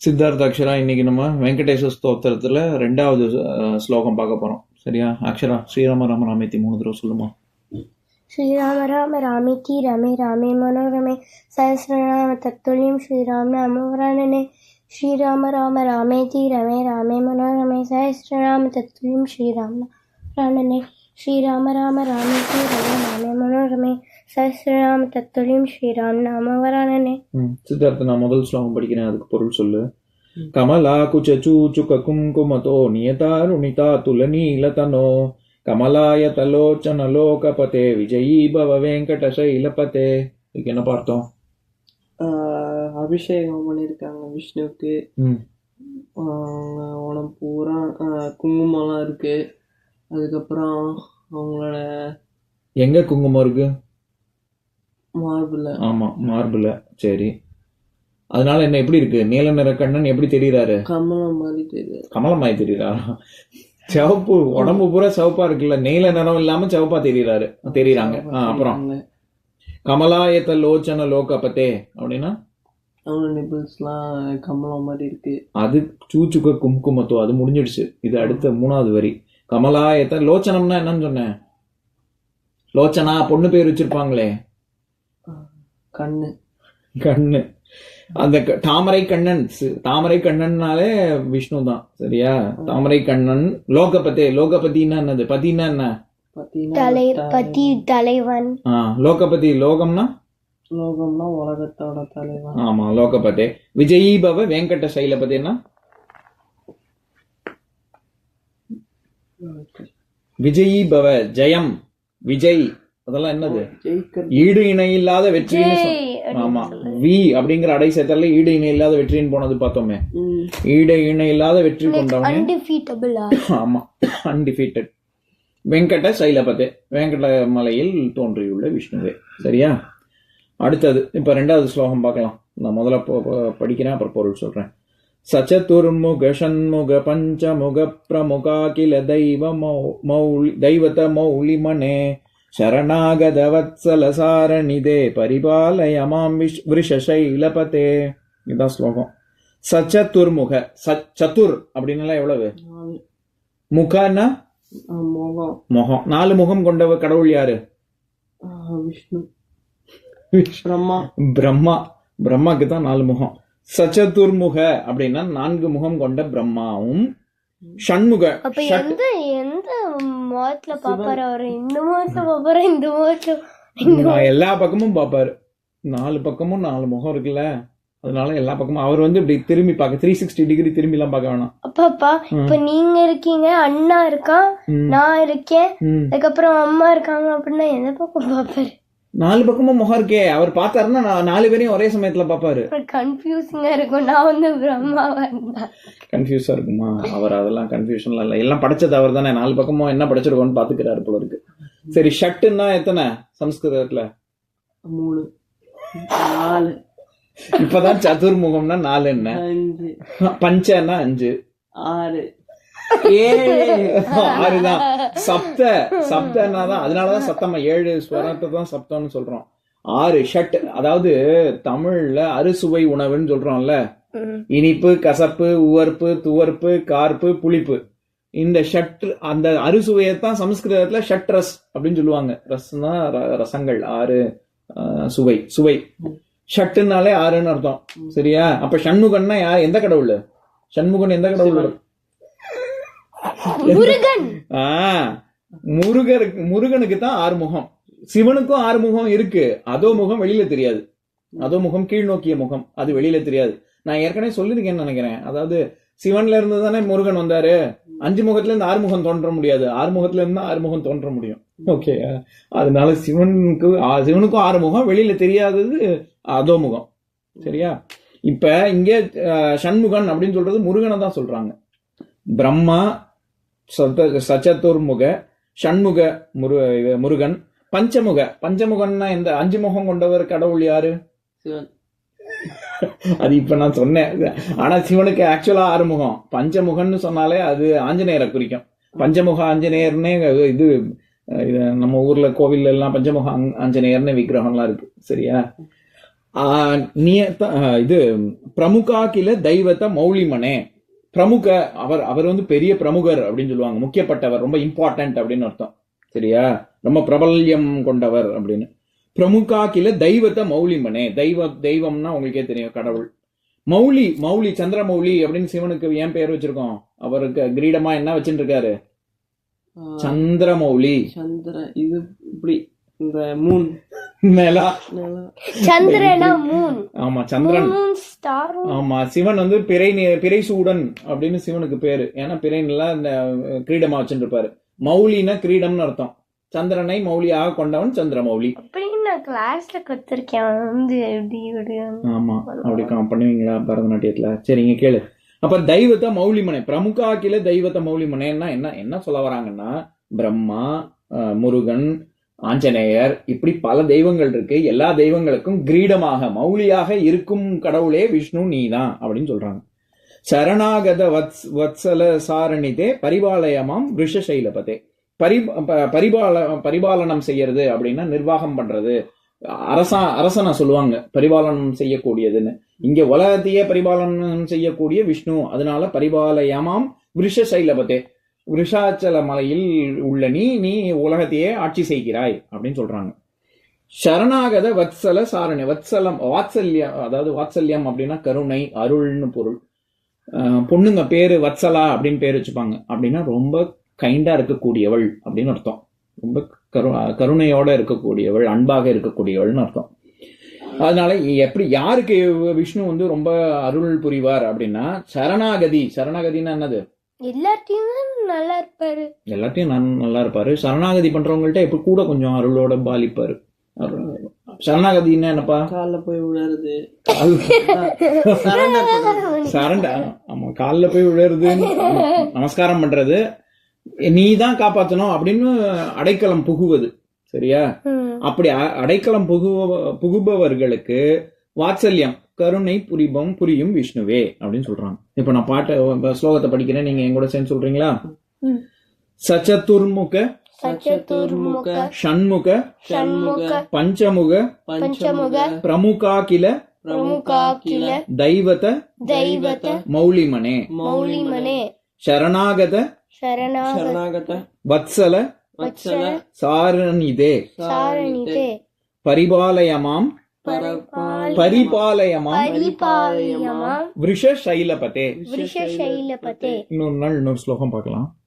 சித்தார்த்தாட்சரா இன்னைக்கு நம்ம வெங்கடேஸ்வர ஸ்தோத்திரத்தில் ரெண்டாவது ஸ்லோகம் பார்க்க போகிறோம் சரியா? அக்ஷரா ஸ்ரீராம ராம ராமேத்தி மூணு தடவை சொல்லுமா? ஸ்ரீராம ராம ராமேத்தி ரமே ராமே மனோரமே சஹசிரநாம தத்துல்யம் ஸ்ரீராம் நாமவரணனே ஸ்ரீராம ராம ராமேத்தி ரமே ராமே மனோரமே சஹசிரநாம தத்துல்யம் ஸ்ரீராம் நாமவரணனே ஸ்ரீராம ராம ராமேத்தி ரமே ராமே மனோரமே. சஹசிரநாம தத்துலியம் ஸ்ரீராம் நாமவரானனே சித்தார்த்த நான் முதல் ஸ்லோகம் படிக்கிறேன் அதுக்கு பொருள் சொல்லு. கமலா குச்ச சூச்சுக குங்குமதோ நியதாருணிதா துலநீலதனோ கமலாய தலோச்சன லோகபதே விஜயீ பவ வெங்கட சைலபதே. இதுக்கு என்ன பார்த்தோம்? அபிஷேகம் பண்ணியிருக்காங்க விஷ்ணுவுக்கு. உடம்பு பூரா குங்குமம்லாம் இருக்கு. அதுக்கப்புறம் அவங்களோட எங்க குங்குமம் இருக்கு? மார்பில் ஆமா மார்பிள். சரி. அதனால என்ன எப்படி இருக்கு? நீல நிற கண்ணன் எப்படி தெரியறாரு? கமலம் மாதிரி தெரியுது. கமலமாய் தெரியறாரா சிவப்பு உடம்பு பூரா சிவப்பா இருக்குல்ல. நீல நிறம் இல்லாம சிவப்பா தெரியறாரு. தெரியறாங்க. அப்புறம்? கமலாயத்த லோச்சன லோகபத்தே அப்படின்னா? கமலம் மாதிரி இருக்கு. அது சூச்சுக்க கும்குமத்தோ அது முடிஞ்சிடுச்சு. இது அடுத்த மூணாவது வரி. கமலாயத்த லோச்சனம்னா என்னன்னு சொன்னேன்? லோச்சனா பொண்ணு பேர் வச்சிருப்பாங்களே. கண்ணு. கண்ணு. அந்த க- தாமரை கண்ணன் தாமரை கண்ணன்னாலே விஷ்ணு தான் சரியா? தாமரை கண்ணன் லோகபத்தே லோகபதினா என்னது? பதினா என்ன? பதி தலைவன். ஆ லோகபதி லோகம்னா? லோகம்னா உலகத்தோட தலைவன். ஆமா லோகபதே. விஜயீ பவ வெங்கட சைலபதினா விஜயீ பவ ஜெயம் விஜய் அதெல்லாம் என்னது? ஈடு இணை இல்லாத வெற்றின்னு ஆமா. வி அப்படிங்கிற அடை சேர்த்தல ஈடு இணை இல்லாத வெற்றின்னு போனது பார்த்தோமே. ஈடு இணை இல்லாத வெற்றி கொண்டவனே. அன்டிஃபீட்டபிளா ஆமா. அன்டிஃபீட்டட் வெங்கட சைலபதே. வெங்கட மலையில் தோன்றியுள்ள விஷ்ணுவே. சரியா? அடுத்தது இப்ப ரெண்டாவது ஸ்லோகம் பார்க்கலாம். நான் முதல்ல படிக்கிறேன் அப்புறம் பொருள் சொல்றேன். சச்சதுர்முக ஷண்முக பஞ்சமுக பிரமுகா கில தெய்வ மௌ- மௌலி தெய்வத மௌலிமனே. சரணாகத வத்சல சாரணிதே பரிபாலய மாம் விஷ் விஷசைலபதே இதான் ஸ்லோகம். சச்சதுர்முக சத்துர் அப்படின்னா எவ்வளவு? நாலு. முகன்னா முகம். முகம். நாலு முகம் கொண்ட கடவுள் யாரு? விஷ்ணு. பிரம்மா. பிரம்மா. பிரம்மாக்கு தான் நாலு முகம். சச்சதுர்முக அப்படின்னா நான்கு முகம் கொண்ட பிரம்மாவும் ஷண்முக முகத்துல பாப்பாரு அவரு. இந்த முகத்துல பாப்பாரு இந்த முகத்துல நான் எல்லா பக்கமும் பார்ப்பாரு நாலு பக்கமும் நாலு முகம் இருக்குல்ல. அதனால எல்லா பக்கமும் அவர் வந்து இப்படி திரும்பி பார்க்க த்ரீ சிக்ஸ்டி டிகிரி திரும்பி எல்லாம் பார்க்க வேணாம். அப்பாப்பா இப்ப நீங்க இருக்கீங்க அண்ணா இருக்கான் ம். நான் இருக்கேன். அதுக்கப்புறம் அம்மா இருக்காங்க அப்படின்னா எந்த பக்கம் பாப்பாரு? நாலு பக்கமும் முகம் இருக்கே. அவர் பார்த்தாருன்னா நான் நாலு பேரையும் ஒரே சமயத்துல பார்ப்பாரு. கன்ஃபியூசிங்கா இருக்கும். நான் வந்து பிரம்மாவா கன்ஃபியூஸா இருக்குமா? அவர் அதெல்லாம் கன்ஃபியூஷன்லாம் இல்லை. எல்லாம் படைச்சது அவர் தானே. நாலு பக்கமும் என்ன படைச்சிருக்கோன்னு பாத்துக்கிறாரு போல இருக்கு. சரி ஷட்டுன்னா எத்தனை? சம்ஸ்கிருதத்துல? மூணு. நாலு. இப்பதான் சதுர்முகம்னா நாலு என்ன அஞ்சு. பஞ்சன்னா அஞ்சு. ஆறு. ஏழு ஆறுதான். சப்த சப்தன்னா தான் அதனாலதான் சத்தமா. ஏழு ஸ்வரத்தை தான் சப்தம்னு சொல்றோம். ஆறு ஷட். அதாவது தமிழ்ல அறுசுவை உணவுன்னு சொல்றோம்ல. இனிப்பு கசப்பு உவர்ப்பு துவர்ப்பு கார்ப்பு புளிப்பு. இந்த ஷட் அந்த அறுசுவையத்தான் சமஸ்கிருதத்துல ஷட் ரஸ் அப்படின்னு சொல்லுவாங்க. ரஸ்னா ர- ரசங்கள். ஆறு ஆஹ், சுவை. சுவை. ஷட்டுனாலே ஆறுன்னு அர்த்தம். சரியா? அப்ப ஷண்முகன்னா யார்? எந்த கடவுள்? ஷண்முகன் எந்த கடவுள்? முருகன். ஆ முருகருக்கு முருகனுக்கு தான் ஆறு முகம் சிவனுக்கும் ஆறு முகம் இருக்கு. அதோ முகம் வெளியில தெரியாது. அதோ முகம் கீழ் நோக்கிய முகம். அது வெளியில தெரியாது. நான் ஏற்கனவே சொல்லியிருக்கேன்னு நினைக்கிறேன். அதாவது சிவன்ல இருந்து தானே முருகன் வந்தாரு. அஞ்சு முகத்துல இருந்து ஆறு முகம் தோன்ற முடியாது. ஆறு முகத்துல இருந்து தான் ஆறு முகம் தோன்ற முடியும். ஓகே. அதனால சிவனுக்கு சிவனுக்கும் ஆறு முகம் வெளியில தெரியாதது அதோ முகம். சரியா? இப்ப இங்க அஹ், ஷண்முகன் அப்படின்னு சொல்றது முருகனை தான் சொல்றாங்க. பிரம்மா சத்த சச்சதுர்முக ஷண்முக முரு முருகன் பஞ்சமுக. பஞ்சமுகன்னா எந்த அஞ்சு முகம் கொண்டவர் கடவுள் யாரு? சிவன். அது இப்ப நான் சொன்னேன். ஆனா சிவனுக்கு ஆக்சுவலா ஆறு முகம். பஞ்சமுகன்னு சொன்னாலே அது ஆஞ்சநேயரை குறிக்கும். பஞ்சமுக ஆஞ்சநேயர்னே இது நம்ம ஊர்ல கோவில்ல எல்லாம் பஞ்சமுக ஆஞ்- ஆஞ்சநேயர்னு விக்கிரகம்லாம் இருக்கு. சரியா? ஆஹ் நியத ஆஹ் இது பிரமுகா கில தெய்வத்த மௌலிமனே. பிரமுக அவர் அவர் வந்து பெரிய பிரமுகர் அப்படின்னு சொல்லுவாங்க. முக்கியப்பட்டவர் ரொம்ப இம்பார்ட்டன்ட் அப்படின்னு அர்த்தம். சரியா? ரொம்ப பிரபல்யம் கொண்டவர் அப்படின்னு. பிரமுகா கில தெய்வத்த மௌலிமனே தெய்வ தெய்வம்னா உங்களுக்கே தெரியும் கடவுள். மௌலி மௌலி சந்திரமௌலி அப்படின்னு சிவனுக்கு ஏன் பேர் வச்சிருக்கோம்? அவருக்கு கிரீடமா என்ன வச்சுட்டு இருக்காரு சந்திரமௌலி. சந்திர இது இப்படி இந்த மூன் நிலா சந்திரனா மூன் ஆமா சந்திரன். ஆமா சிவன் வந்து பிறை பிறை சூடன் அப்படின்னு சிவனுக்கு பேரு. ஏன்னா பிறைன்ல இந்த கிரீடமா வச்சுட்டு இருப்பாரு மௌலினா கிரீடம்னு அர்த்தம். சந்திரனை மௌலியாக கொண்டவன் சந்திரமௌலி. கிளாஸ்ல கத்துருக்கேன் வந்து எப்படி ஆமா அப்படி பண்ணுவீங்களா? பரதநாட்டியத்துல. சரிங்க கேளு. அப்ப தெய்வத்தை மௌலிமனை பிரமுகா கில தெய்வத்தை மௌலிமனைன்னா என்ன என்ன சொல்ல வராங்கன்னா பிரம்மா முருகன் ஆஞ்சநேயர் இப்படி பல தெய்வங்கள் இருக்கு. எல்லா தெய்வங்களுக்கும் கிரீடமாக மௌலியாக இருக்கும் கடவுளே விஷ்ணு நீ தான் அப்படின்னு சொல்றாங்க. சரணாகத வத்ஸ் வத்சல சாரணிதே பரிபாலயமாம் விஷசைலபதே பரி ப- பரிபால பரிபாலனம் செய்யறது அப்படின்னா நிர்வாகம் பண்றது. அரசா அரசனை சொல்லுவாங்க பரிபாலனம் செய்யக்கூடியதுன்னு. இங்க உலகத்தையே பரிபாலனம் செய்யக்கூடிய விஷ்ணு அதனால பரிபாலயமாம் விஷசைலபதே விருஷாச்சல மலையில் உள்ள நீ நீ உலகத்தையே ஆட்சி செய்கிறாய் அப்படின்னு சொல்றாங்க. சரணாகத வத்சல சாரணி வத்சலம் வாத்சல்யம் அதாவது வாத்சல்யம் அப்படின்னா கருணை அருள்னு பொருள். பொண்ணுங்க பேரு வத்சலா அப்படின்னு பேர் வச்சுப்பாங்க. அப்படின்னா ரொம்ப கைண்டா இருக்கக்கூடியவள் அப்படின்னு அர்த்தம். ரொம்ப கரு கருணையோட இருக்கக்கூடியவள் அன்பாக இருக்கக்கூடியவள்னு அர்த்தம். அதனால எப்படி யாருக்கு விஷ்ணு வந்து ரொம்ப அருள் புரிவார் அப்படின்னா சரணாகதி சரணாகதின்னா என்னது? எல்லாத்தையும் நல்லா இருப்பாரு. எல்லாத்தையும் நான் நல்லா இருப்பாரு. சரணாகதி பண்றவங்கள்ட்ட இப்ப கூட கொஞ்சம் அருளோட பாலிப்பாரு. சரணாகதின்னா என்னப்பா? கால்ல போய் விழறது சரண்டர் ஆமா கால்ல போய் விழுறது நமஸ்காரம் பண்றது. நீ தான் காப்பாத்தணும் அப்படின்னு அடைக்கலம் புகுவது. சரியா. அப்படி அடைக்கலம் புகுவ புகுபவர்களுக்கு வாத்சல்யம் கருணை புரிபம் புரியும் விஷ்ணுவே அப்படின்னு சொல்றாங்க. இப்ப நான் பாட்டை ஸ்லோகத்தை படிக்கிறேன் நீங்க என் கூட சேர்ந்து சொல்றீங்களா. சச்சதுர்முக சச்சதுர்முக ஷண்முக ஷண்முக பஞ்சமுக பஞ்சமுக பிரமுகா கில பிரமுகா கில தைவத தெய்வத மௌலிமனே. மௌலிமனே சரணாகத சரணாக சரணாகத வத்சல வத்சல சாரணிதே. சாரணிதே. பரிபாலயமாம் பரபால் பரிபாலயமாம். பரிபாலயமாம். விஷ சைலபதே. விருஷசைலபதே இன்னொரு நாள் இன்னொரு ஸ்லோகம் பார்க்கலாம்.